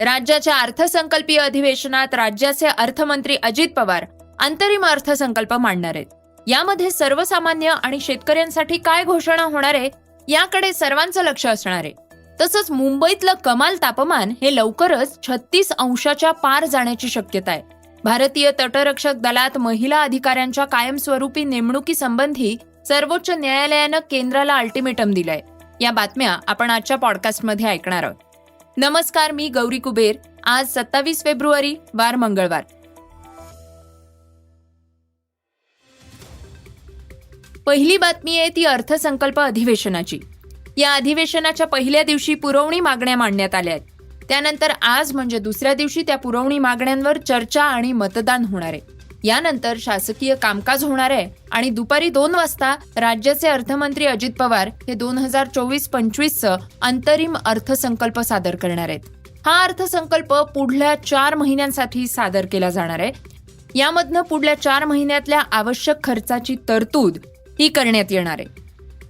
राज्याच्या अर्थसंकल्पीय अधिवेशनात राज्याचे अर्थमंत्री अजित पवार अंतरिम अर्थसंकल्प मांडणार आहेत. यामध्ये सर्वसामान्य आणि शेतकऱ्यांसाठी काय घोषणा होणार आहे याकडे सर्वांचं लक्ष असणार आहे. तसंच मुंबईतलं कमाल तापमान हे लवकरच छत्तीस अंशाच्या पार जाण्याची शक्यता आहे. भारतीय तटरक्षक दलात महिला अधिकाऱ्यांच्या कायमस्वरूपी नेमणुकीसंबंधी सर्वोच्च न्यायालयानं केंद्राला अल्टिमेटम दिलंय. या बातम्या आपण आजच्या पॉडकास्टमध्ये ऐकणार आहोत. नमस्कार मी गौरी कुबेर. आज सत्तावीस फेब्रुवारी वार मंगळवार. पहिली बातमी आहे ती अर्थसंकल्प अधिवेशनाची. या अधिवेशनाच्या पहिल्या दिवशी पुरवणी मागण्या मांडण्यात आल्या आहेत. त्यानंतर आज म्हणजे दुसऱ्या दिवशी त्या पुरवणी मागण्यांवर चर्चा आणि मतदान होणार आहे. यानंतर शासकीय कामकाज होणार आहे आणि दुपारी दोन वाजता राज्याचे अर्थमंत्री अजित पवार हे दोन हजार चोवीस पंचवीसचं अंतरिम अर्थसंकल्प सादर करणार आहेत. हा अर्थसंकल्प पुढल्या चार महिन्यांसाठी सादर केला जाणार आहे. यामधनं पुढल्या चार महिन्यातल्या आवश्यक खर्चाची तरतूद ही करण्यात येणार आहे.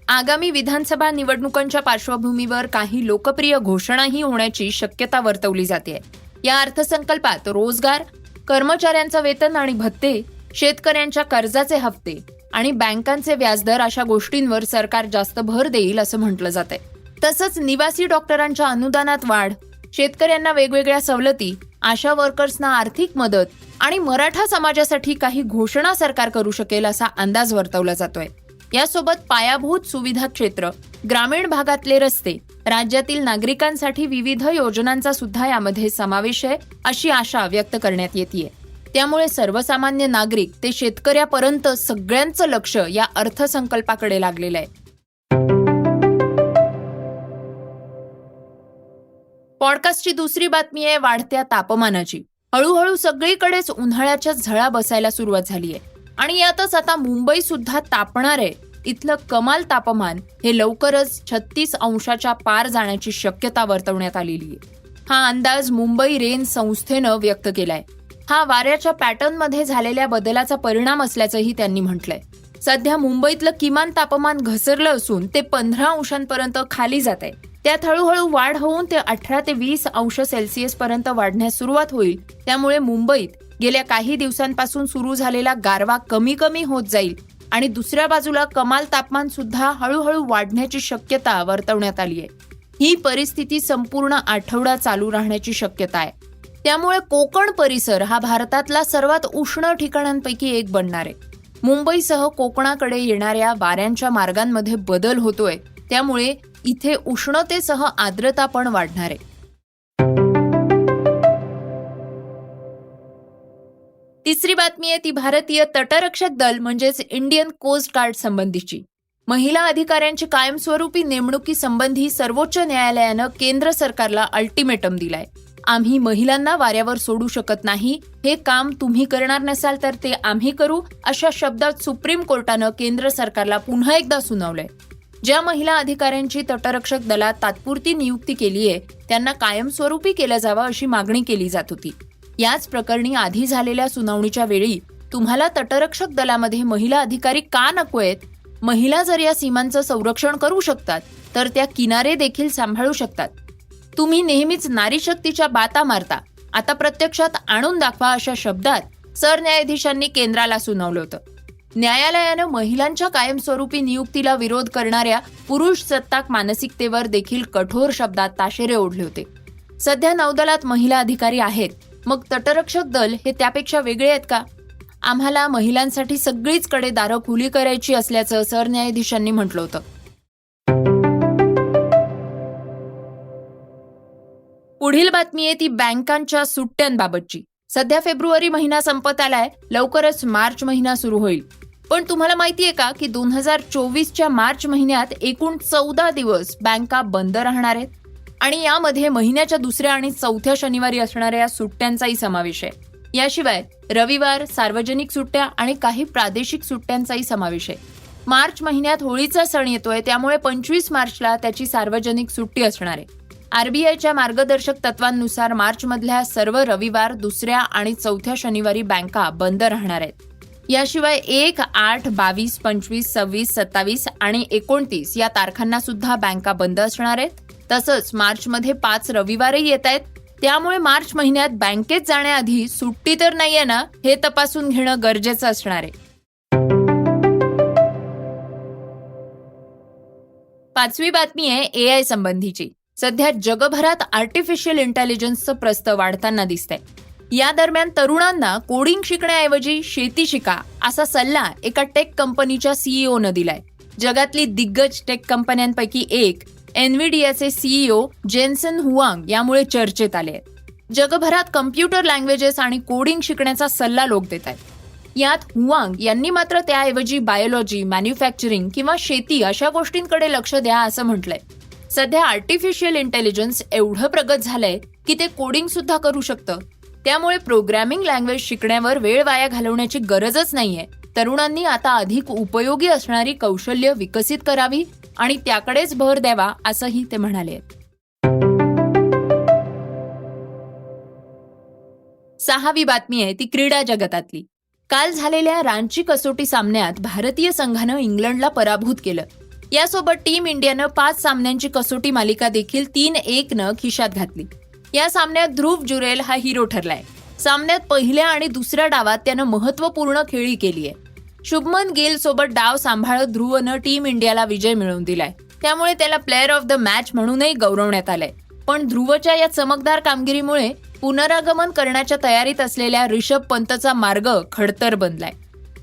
आगामी विधानसभा निवडणुकांच्या पार्श्वभूमीवर काही लोकप्रिय घोषणाही होण्याची शक्यता वर्तवली जाते. या अर्थसंकल्पात रोजगार कर्मचाऱ्यांचं वेतन आणि भत्ते शेतकऱ्यांच्या कर्जाचे हप्ते आणि बँकांचे व्याजदर अशा गोष्टींवर सरकार जास्त भर देईल असं म्हटलं जात आहे तसंच निवासी डॉक्टरांच्या अनुदानात वाढ शेतकऱ्यांना वेगवेगळ्या सवलती आशा वर्कर्सना आर्थिक मदत आणि मराठा समाजासाठी काही घोषणा सरकार करू शकेल असा अंदाज वर्तवला जातोय. यासोबत पायाभूत सुविधा क्षेत्र ग्रामीण भागातले रस्ते राज्यातील नागरिकांसाठी विविध योजनांचा सुद्धा यामध्ये समावेश आहे अशी आशा व्यक्त करण्यात येते त्यामुळे सर्वसामान्य नागरिक ते शेतकऱ्यापर्यंत सगळ्यांचं लक्ष या अर्थसंकल्पाकडे लागलेलं आहे. पॉडकास्टची दुसरी बातमी आहे वाढत्या तापमानाची. हळूहळू सगळीकडेच उन्हाळ्याच्या झळा बसायला सुरुवात झाली आहे आणि यातच आता मुंबई सुद्धा तापणार आहे इथलं कमाल तापमान हे लवकरच छत्तीस अंशाच्या पार जाण्याची शक्यता वर्तवण्यात आलेली आहे. हा अंदाज मुंबई रेन संस्थेनं व्यक्त केलाय. हा वाऱ्याच्या पॅटर्नमध्ये झालेल्या बदलाचा परिणाम असल्याचंही त्यांनी म्हटलंय. सध्या मुंबईतलं किमान तापमान घसरलं असून ते पंधरा अंशांपर्यंत खाली जात आहे त्यात हळूहळू वाढ होऊन ते अठरा ते वीस अंश सेल्सिअस पर्यंत वाढण्यास सुरुवात होईल. त्यामुळे मुंबईत गेल्या काही दिवसांपासून सुरू झालेला गारवा कमी कमी होत जाईल आणि दुसऱ्या बाजूला कमाल तापमान सुद्धा हळूहळू वाढण्याची शक्यता वर्तवण्यात आली आहे. ही परिस्थिती संपूर्ण आठवडा चालू राहण्याची शक्यता आहे. त्यामुळे कोकण परिसर हा भारतातला सर्वात उष्ण ठिकाणांपैकी एक बनणार आहे. मुंबईसह कोकणाकडे येणाऱ्या वाऱ्यांच्या मार्गांमध्ये बदल होतोय. त्यामुळे इथे उष्णतेसह आर्द्रता पण वाढणार आहे. तिसरी बातमी आहे ती भारतीय तटरक्षक दल म्हणजेच इंडियन कोस्ट गार्ड संबंधीची. महिला अधिकाऱ्यांची कायमस्वरूपी नेमणुकी संबंधी सर्वोच्च न्यायालयानं केंद्र सरकारला अल्टिमेटम दिलाय. आम्ही महिलांना वाऱ्यावर सोडू शकत नाही हे काम तुम्ही करणार नसाल तर ते आम्ही करू अशा शब्दात सुप्रीम कोर्टानं केंद्र सरकारला पुन्हा एकदा सुनावलंय. ज्या महिला अधिकाऱ्यांची तटरक्षक दलात तात्पुरती नियुक्ती केली आहे त्यांना कायमस्वरूपी केलं जावं अशी मागणी केली जात होती. याच प्रकरणी आधी झालेल्या सुनावणीच्या वेळी तुम्हाला तटरक्षक दलामध्ये महिला अधिकारी का नकोयत महिला जर या सीमांचं संरक्षण करू शकतात तर त्या किनारे देखील सांभाळू शकतात. तुम्ही नेहमीच नारी शक्तीच्या बाता मारता. आता प्रत्यक्षात आणून दाखवा अशा शब्दात सरन्यायाधीशांनी केंद्राला सुनावलं होतं. न्यायालयानं महिलांच्या कायमस्वरूपी नियुक्तीला विरोध करणाऱ्या पुरुष सत्ताक मानसिकतेवर देखील कठोर शब्दात ताशेरे ओढले होते. सध्या नौदलात महिला अधिकारी आहेत. मग तटरक्षक दल हे त्यापेक्षा वेगळे आहेत का? आम्हाला महिलांसाठी सगळीच कडे दारं खुली करायची असल्याचं सरन्यायाधीशांनी म्हटलं होतं. पुढील बातमी आहे ती बँकांच्या सुट्ट्यांबाबतची. सध्या फेब्रुवारी महिना संपत आलाय लवकरच मार्च महिना सुरू होईल. पण तुम्हाला माहितीये का की दोन हजार चोवीसच्या मार्च महिन्यात एकूण चौदा दिवस बँका बंद राहणार आहेत? आणि यामध्ये महिन्याच्या दुसऱ्या आणि चौथ्या शनिवारी असणाऱ्या सुट्ट्यांचाही समावेश आहे. याशिवाय रविवार सार्वजनिक सुट्ट्या आणि काही प्रादेशिक सुट्ट्यांचाही समावेश आहे. मार्च महिन्यात होळीचा सण येतोय त्यामुळे पंचवीस मार्चला त्याची सार्वजनिक सुट्टी असणार आहे. आरबीआयच्या मार्गदर्शक तत्वांनुसार मार्चमधल्या सर्व रविवार दुसऱ्या आणि चौथ्या शनिवारी बँका बंद राहणार आहेत. याशिवाय एक आठ बावीस पंचवीस सव्वीस सत्तावीस आणि एकोणतीस या तारखांना सुद्धा बँका बंद असणार आहेत. तसंच मार्चमध्ये पाच रविवारही येत आहेत. त्यामुळे मार्च महिन्यात बँकेत जाण्याआधी सुट्टी तर नाहीये ना हे तपासून घेणं गरजेचं असणार आहे. पाचवी बातमी आहे ए आय संबंधीची. सध्या जगभरात आर्टिफिशियल इंटेलिजन्सचं प्रस्त वाढताना दिसतंय. या दरम्यान तरुणांना कोडिंग शिकण्याऐवजी शेती शिका असा सल्ला एका टेक कंपनीच्या सीईओनं दिलाय. जगातली दिग्गज टेक कंपन्यांपैकी एक एनव्हीडीआचे सीईओ जेन्सन हुआंग यामुळे चर्चेत आले आहेत. जगभरात कम्प्युटर लँग्वेजेस आणि कोडिंग शिकण्याचा सल्ला लोक देत आहेत. यात हुआंग यांनी मात्र त्याऐवजी बायोलॉजी मॅन्युफॅक्चरिंग किंवा शेती अशा गोष्टींकडे लक्ष द्या असं म्हटलंय. सध्या आर्टिफिशियल इंटेलिजन्स एवढं प्रगत झालंय की ते कोडिंग सुद्धा करू शकतं. त्यामुळे प्रोग्रॅमिंग लँग्वेज शिकण्यावर वेळ वाया घालवण्याची गरजच नाहीये. तरुणांनी आता अधिक उपयोगी असणारी कौशल्य विकसित करावी आणि त्याकडेच भर द्यावा असंही ते म्हणाले. सहावी बातमी आहे ती क्रीडा जगतातली. काल झालेल्या रांची कसोटी सामन्यात भारतीय संघानं इंग्लंडला पराभूत केलं. यासोबत टीम इंडियानं पाच सामन्यांची कसोटी मालिका देखील तीन एक न खिशात घातली. या सामन्यात ध्रुव जुरेल हा हिरो ठरलाय. सामन्यात पहिल्या आणि दुसऱ्या डावात त्यानं महत्त्वपूर्ण खेळी केली आहे शुभमन गिल सोबत डाव सांभाळत ध्रुवनं टीम इंडियाला विजय मिळवून दिलाय. त्यामुळे त्याला प्लेअर ऑफ द मॅच म्हणूनही गौरवण्यात आलंय. पण ध्रुवच्या या चमकदार कामगिरीमुळे पुनरागमन करण्याच्या तयारीत असलेल्या रिषभ पंतचा मार्ग खडतर बनलाय.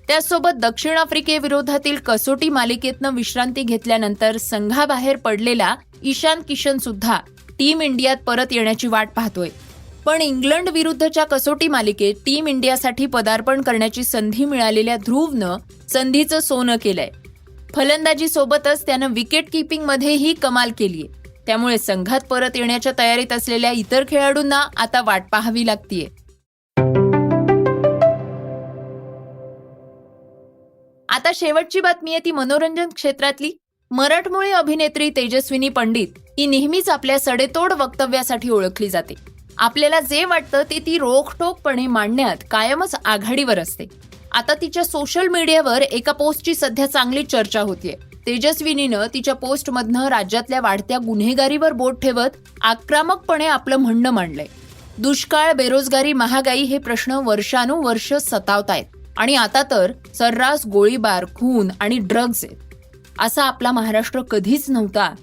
त्याचसोबत दक्षिण आफ्रिकेविरोधातील कसोटी मालिकेतनं विश्रांती घेतल्यानंतर संघाबाहेर पडलेला ईशान किशन सुद्धा टीम इंडियात परत येण्याची वाट पाहतोय. पण इंग्लंड विरुद्धच्या कसोटी मालिकेत टीम इंडियासाठी पदार्पण करण्याची संधी मिळालेल्या ध्रुवनं संधीचं सोनं केलंय. फलंदाजी सोबतच त्यानं विकेट किपिंग मध्येही कमाल केलीय. त्यामुळे संघात परत येण्याच्या तयारीत असलेल्या इतर खेळाडूंना आता वाट पाहावी लागतीये. आता शेवटची बातमी आहे ती मनोरंजन क्षेत्रातली. मराठमोळी अभिनेत्री तेजस्विनी पंडित ही नेहमीच आपल्या सडेतोड वक्तव्यासाठी ओळखली जाते. आपल्याला जे वाटतं ते ती रोखठोकपणे मांडण्यात कायमच आघाडीवर असते. आता तिच्या सोशल मीडियावर एका पोस्टची सध्या चांगली चर्चा होतीये. तेजस्विनीनं तिच्या पोस्टमधनं राज्यातल्या वाढत्या गुन्हेगारीवर बोट ठेवत आक्रमकपणे आपलं म्हणणं मांडलंय. दुष्काळ बेरोजगारी महागाई हे प्रश्न वर्षानुवर्ष सतावतायत. आणि आता तर सर्रास गोळीबार खून आणि ड्रग्ज आहेत. असा आपला महाराष्ट्र कधीच नव्हता.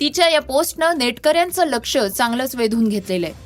तिच्या या पोस्टनं नेटकऱ्यांचं लक्ष चांगलंच वेधून घेतलेलं आहे